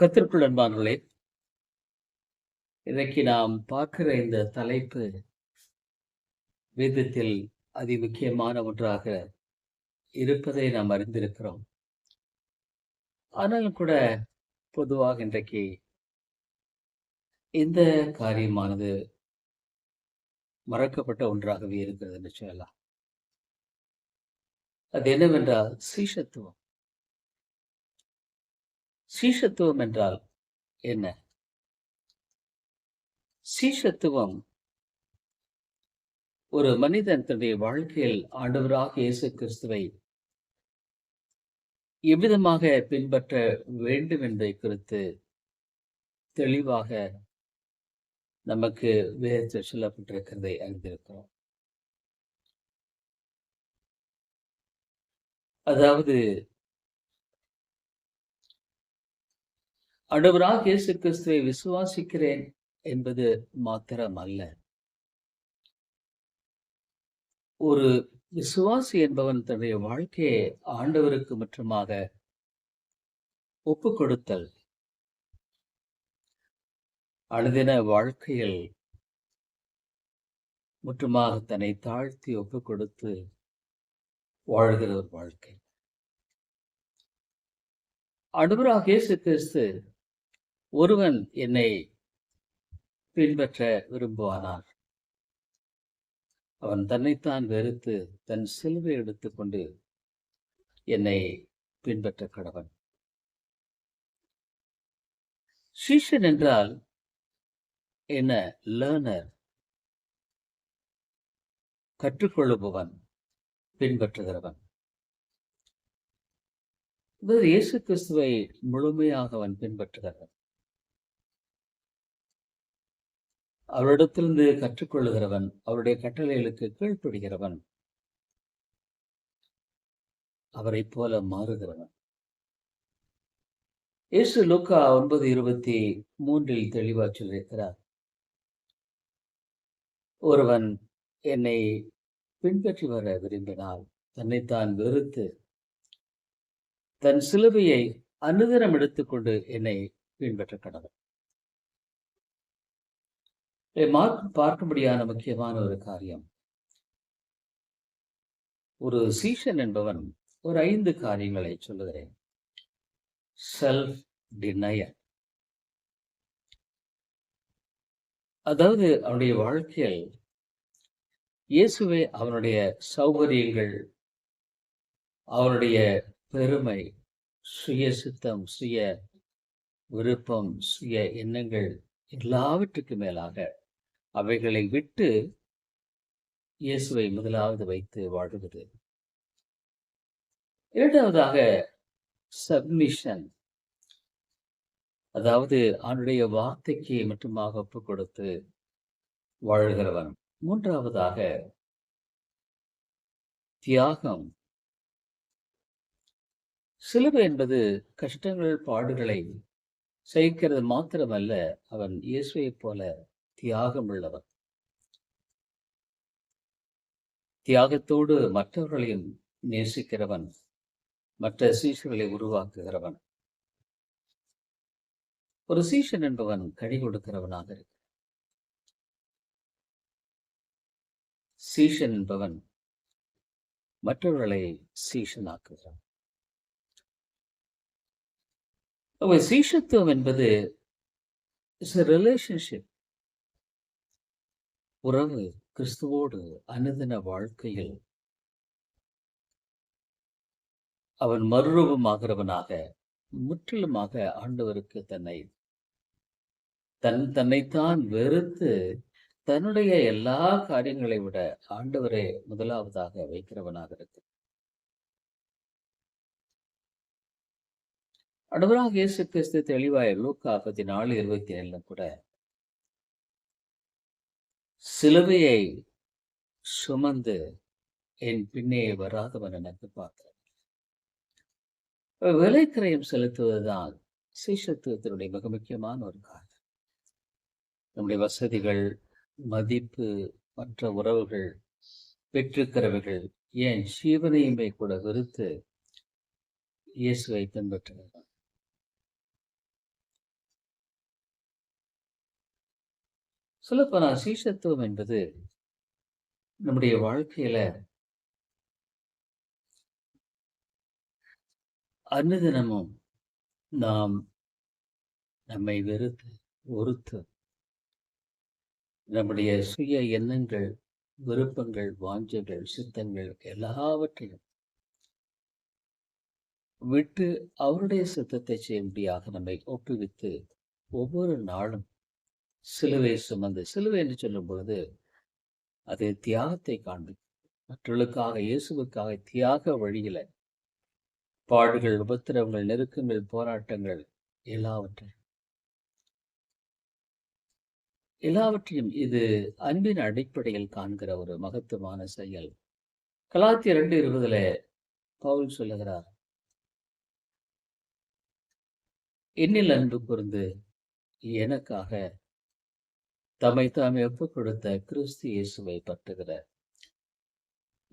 கத்திற்குள் அன்பானவர்களே இன்றைக்கு நாம் பார்க்கிற இந்த தலைப்பு வேதத்தில் அதி முக்கியமான ஒன்றாக இருப்பதை நாம் அறிந்திருக்கிறோம். ஆனாலும் கூட பொதுவாக இன்றைக்கு இந்த காரியமானது மறக்கப்பட்ட ஒன்றாகவே இருக்கிறது என்று சொல்லலாம். அது என்னவென்றால் சீஷத்துவம். சீஷத்துவம் என்றால் என்ன? சீஷத்துவம் ஒரு மனிதன் தன்னுடைய வாழ்க்கையில் ஆண்டவராக இயேசு கிறிஸ்துவை எவ்விதமாக பின்பற்ற வேண்டும் என்பதை குறித்து தெளிவாக நமக்கு வேதத்தில் சொல்லப்பட்டிருக்கிறதை அறிந்திருக்கிறோம். அதாவது ஆண்டவராக இயேசு கிறிஸ்துவை விசுவாசிக்கிறேன் என்பது மாத்திரம் அல்ல ஒரு விசுவாசி என்பவன் தன்னுடைய வாழ்க்கையை ஆண்டவருக்கு முற்றமாக ஒப்பு கொடுத்தல் அனுதின வாழ்க்கையில் முற்றுமாக தன்னை தாழ்த்தி ஒப்பு கொடுத்து வாழ்கிற ஒரு வாழ்க்கை. அடுவராக இயேசு கிறிஸ்து ஒருவன் என்னை பின்பற்ற விரும்புவானார். அவன் தன்னைத்தான் வெறுத்து தன் சிலுவை எடுத்துக்கொண்டு என்னை பின்பற்ற கடவன். சீஷன் என்றால் என்ன? லேர்னர் கற்றுக்கொள்ளுபவன் பின்பற்றுகிறவன். இயேசு கிறிஸ்துவை முழுமையாக அவன் பின்பற்றுகிறவன் அவரிடத்திலிருந்து கற்றுக்கொள்ளுகிறவன் அவருடைய கட்டளைகளுக்கு கீழ்ப்படுகிறவன் அவரை போல மாறுகிறவன். இயேசு லூக்கா ஒன்பது இருபத்தி மூன்றில் தெளிவா சொல்லியிருக்கிறார். ஒருவன் என்னை பின்பற்றி வர விரும்பினால் தன்னைத்தான் வெறுத்து தன் சிலுவையை அனுதினம் எடுத்துக்கொண்டு என்னை பின்பற்ற மார்க் பார்க்கும்படியான முக்கியமான ஒரு காரியம். ஒரு சீஷன் என்பவன் ஒரு ஐந்து காரியங்களை சொல்லுகிறேன். செல்ஃப் டினயர் அதாவது அவனுடைய வாழ்க்கையில் இயேசுவே அவனுடைய சௌகரியங்கள் அவனுடைய பெருமை சுய சித்தம் சுய விருப்பம் சுய எண்ணங்கள் எல்லாவற்றுக்கு மேலாக அவைகளை விட்டு இயேசுவை முதலாவது வைத்து வாழுகிறது. இரண்டாவதாக சப்மிஷன் அதாவது அவனுடைய வார்த்தைக்கு மட்டுமாக ஒப்பு கொடுத்து வாழ்கிறவன். மூன்றாவதாக தியாகம். சிலுவை என்பது கஷ்டங்கள் பாடுகளை சகிக்கிறது மாத்திரமல்ல அவன் இயேசுவைப் போல தியாகம் உள்ளவன் தியாகத்தோடு மற்றவர்களையும் நேசிக்கிறவன் மற்ற சீஷர்களை உருவாக்குகிறவன். ஒரு சீஷன் என்பவன் கழி கொடுக்கிறவனாக இருக்கு சீஷன் என்பவன் மற்றவர்களை சீஷனாக்குகிறான். சீஷத்துவம் என்பது இஸ் ரிலேஷன்ஷிப் உறவு கிறிஸ்துவோடு அனுதின வாழ்க்கையில் அவன் மறுரூபமாகிறவனாக முற்றிலுமாக ஆண்டவருக்கு தன்னை தன் தன்னைத்தான் வெறுத்து தன்னுடைய எல்லா காரியங்களை விட ஆண்டவரே முதலாவதாக வைக்கிறவனாக இருக்கு அடுவராக இயேசு கிறிஸ்து தெளிவாய் லூக்கா பதினாலு இருபத்தி ஏழுல கூட சிலுவையை சுமந்து என் பின்னே வராதவன் எனக்கு பார்க்கிறேன் விலைக்கிரயம் செலுத்துவதுதான் சீசத்துவத்தினுடைய மிக முக்கியமான ஒரு காரணம் நம்முடைய வசதிகள் மதிப்பு மற்ற உறவுகள் பெற்றிருக்கிறவர்கள் ஏன் ஜீவனையுமே கூட வெறுத்து இயேசுவை பின்பற்றுகிறார்? சொல்லப்போனால் சீஷத்துவம் என்பது நம்முடைய வாழ்க்கையில அன்னதினமும் நாம் நம்மை வெறுத்து ஒருத்து நம்முடைய சுய எண்ணங்கள் விருப்பங்கள் வாஞ்சங்கள் சித்தங்கள் எல்லாவற்றையும் விட்டு அவருடைய சித்தத்தை செய்யும்படியாக நம்மை ஒப்புவித்து ஒவ்வொரு நாளும் சிலுவை சுமந்து சிலுவை என்று சொல்லும் பொழுது அது தியாகத்தை காண்பிக்கும் மற்றவர்களுக்காக இயேசுவுக்காக தியாக வழியில பாடுகள் உபத்திரவங்கள் நெருக்கங்கள் போராட்டங்கள் எல்லாவற்றையும். எல்லாவற்றையும் இது அன்பின் அடிப்படையில் காண்கிற ஒரு மகத்துவமான செயல். கலாத்திய ரெண்டு இருபதுல பவுல் சொல்லுகிறார் என்னில் அன்பு கூர்ந்து எனக்காக தம்மை தாமே ஒப்புக் கொடுத்த கிறிஸ்து இயேசுவை பற்றுகிற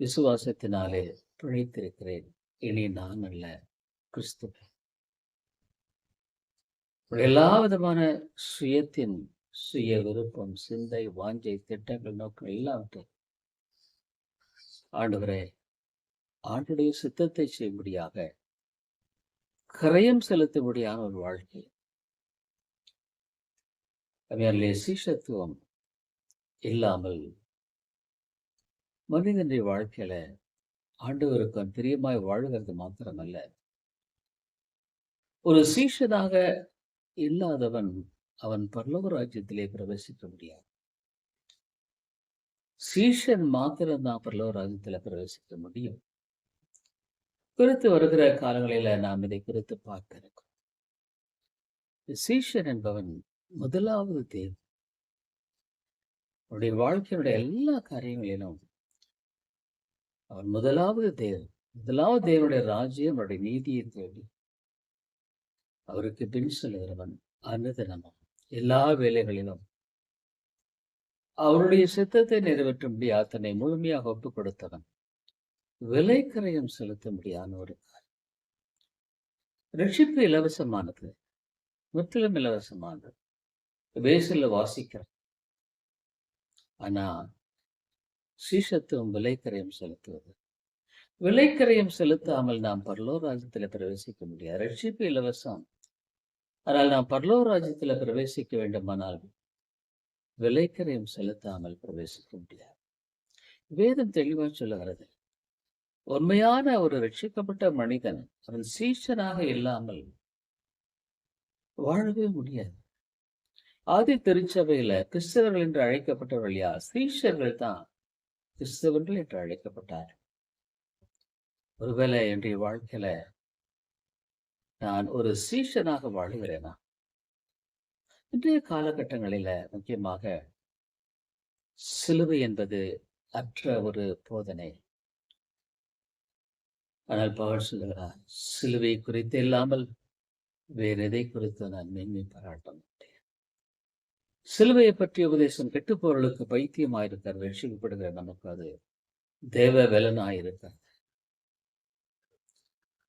விசுவாசத்தினாலே பிழைத்திருக்கிறேன். இனி நான் அல்ல கிறிஸ்துவ. எல்லா விதமான சுயத்தின் சுய விருப்பம் சிந்தை வாஞ்சை திட்டங்கள் நோக்கம் எல்லாவற்றையும் ஆண்டவரே ஆண்டுடைய சித்தத்தை செய்யும்படியாக கரையம் செலுத்தும்படியான ஒரு வாழ்க்கை அவர்களே சீஷத்துவம் இல்லாமல் மனிதனுடைய வாழ்க்கையில ஆண்டவருக்கும் பிரியமாய் வாழ்கிறது மாத்திரமல்ல. ஒரு சீஷனாக இல்லாதவன் அவன் பரலோக ராஜ்யத்திலே பிரவேசிக்க முடியாது. சீஷன் மாத்திரம்தான் பரலோக ராஜ்யத்தில் பிரவேசிக்க முடியும். குறித்து வருகிற காலங்களில நாம் இதை குறித்து பார்க்க இருக்கிறோம் சீஷன் என்பவன் முதலாவது தேவை அவருடைய வாழ்க்கையினுடைய எல்லா காரியங்களிலும் அவன் முதலாவது தேவன் முதலாவது தேவனுடைய ராஜ்யம் அவருடைய நீதியை தேடி அவருக்கு பின் செல்கிறவன் அன்னதினமும் எல்லா வேலைகளிலும். அவருடைய சித்தத்தை நிறைவேற்றும்படி தன்னை முழுமையாக ஒப்புக் கொடுத்தவன் விலைக்கரையம் செலுத்தும்படியான ஒரு ரட்சிப்பு இலவசமானது முற்றிலும் இலவசமானது. வேசில் வாசிக்கிறேன். ஆனா சீஷத்துவம் விலைக்கரையும் செலுத்துவது. விலைக்கரையும் செலுத்தாமல் நாம் பரலோராஜ்யத்தில் பிரவேசிக்க முடியாது. ரட்சிப்பு இலவசம். ஆனால் நாம் பரலோராஜ்யத்தில் பிரவேசிக்க வேண்டுமானால் விலைக்கரையும் செலுத்தாமல் பிரவேசிக்க முடியாது. வேதம் தெளிவாக சொல்லுகிறது. உண்மையான ஒரு ரட்சிக்கப்பட்ட மனிதன் அவன் சீஷனாக இல்லாமல் வாழவே முடியாது. ஆதி திருச்சபையில கிறிஸ்தவர்கள் என்று அழைக்கப்பட்ட வழியா சீஷர்கள் தான் கிறிஸ்தவர்கள் என்று அழைக்கப்பட்டார். ஒருவேளை என்னுடைய வாழ்க்கையில நான் ஒரு சீஷனாக வாழுகிறேனா? இன்றைய காலகட்டங்களில முக்கியமாக சிலுவை என்பது அற்ற ஒரு போதனை. ஆனால் பவர் சொல்லுகிறார் சிலுவை குறித்து இல்லாமல் வேறு எதை குறித்து நான் மேன்மை பாராட்ட மாட்டேன். சிலுவையை பற்றிய உபதேசம் கெட்டுப்பொருளுக்கு பைத்தியமாயிருக்கார் ரட்சிக்கப்படுகிற நமக்கு அது தேவ வெலனாயிருக்கிறது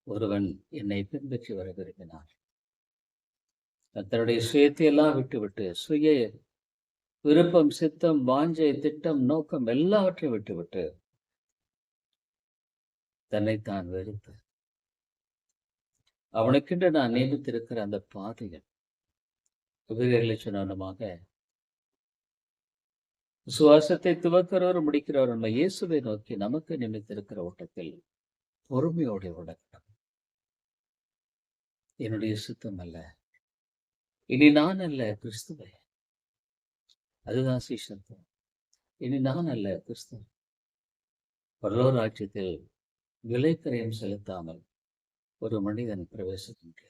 ஒருவன் என்னை பின்பற்றி வர விரும்பினார் தன்னுடைய சுயத்தை எல்லாம் விட்டுவிட்டு சுய விருப்பம் சித்தம் வாஞ்சை திட்டம் நோக்கம் எல்லாவற்றையும் விட்டுவிட்டு தன்னைத்தான் வெறுத்து அவனுக்கென்று நான் நியமித்திருக்கிற அந்த பாதைகள். உபதேகளை சொன்னமாக சுவாசத்தை துவக்கிறவர் முடிக்கிறவர் நம்ம இயேசுவை நோக்கி நமக்கு நிமித்திருக்கிற ஓட்டத்தில் பொறுமையோட உடக்கணும் என்னுடைய சுத்தம் அல்ல இனி நான் அல்ல கிறிஸ்துவை. அதுதான் சீஷத்துவம் இனி நான் அல்ல கிறிஸ்துவ பரலோராட்சியத்தில் விலைக்கரையும் செலுத்தாமல் ஒரு மனிதன் பிரவேசிக்க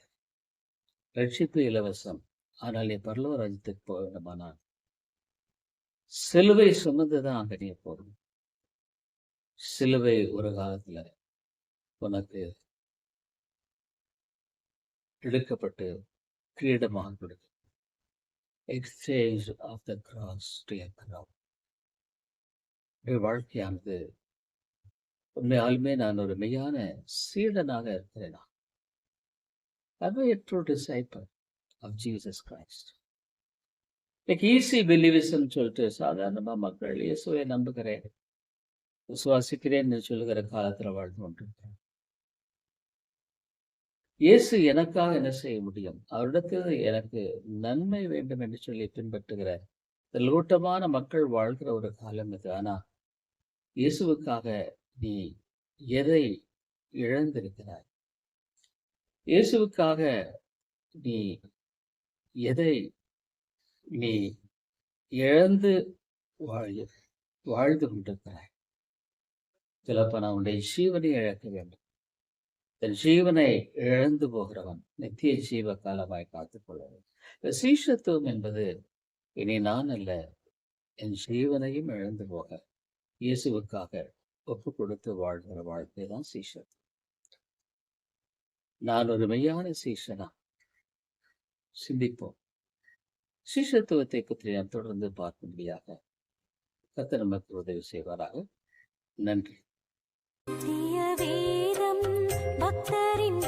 ரட்சிப்பு இலவசம். ஆனால் என் பரலோ ராஜ்யத்துக்கு போக வேண்டுமானால் சிலுவை சுமந்துதான் தான் நீ போகணும் சிலுவை ஒரு காலத்துல உனக்கு எடுக்கப்பட்டு கிரீடமாக கொடுக்கும் exchange of the cross to வாழ்க்கையானது உண்மையாலுமே நான் ஒரு மெய்யான சீடனாக இருக்கிறேனா? Am I disciple of Jesus Christ like easy believism சொல்லிட்டு சாதாரணமா மக்கள் இயேசுவை நம்புகிறேன். விசுவாசிக்கிறேன்னு என்று சொல்லுகிற காலத்துல வாழ்ந்து கொண்டிருக்கிறேன். இயேசு எனக்காக என்ன செய்ய முடியும்? அவரிடத்தில் எனக்கு நன்மை வேண்டும் என்று சொல்லி பின்பற்றுகிற லூட்டமான மக்கள் வாழ்கிற ஒரு காலம் இது. ஆனா இயேசுவுக்காக நீ எதை இழந்திருக்கிறாய்? இயேசுவுக்காக நீ எதை நீ இழந்து வாழ் வாழ்ந்து கொண்டிருக்கிறாய் சிலப்ப நான் உன்னுடைய ஜீவனை இழக்க வேண்டும். தன் ஜீவனை இழந்து போகிறவன் நித்திய ஜீவ காலமாய் காத்துக்கொள்ள வேண்டும். சீஷத்துவம் என்பது இனி நான் அல்ல என் ஜீவனையும் இழந்து போக இயேசுவுக்காக ஒப்பு கொடுத்து வாழ்கிற வாழ்க்கை தான் சீஷத்துவம் நான் ஒரு மெய்யான சீஷனா சிந்திப்போம். சீஷத்துவத்தை பற்றி நாம் தொடர்ந்து பார்க்கும்படியாக கத்த நமக்கு உதவி செய்வாராக. நன்றி. நித்திய வேதம் பக்தரின்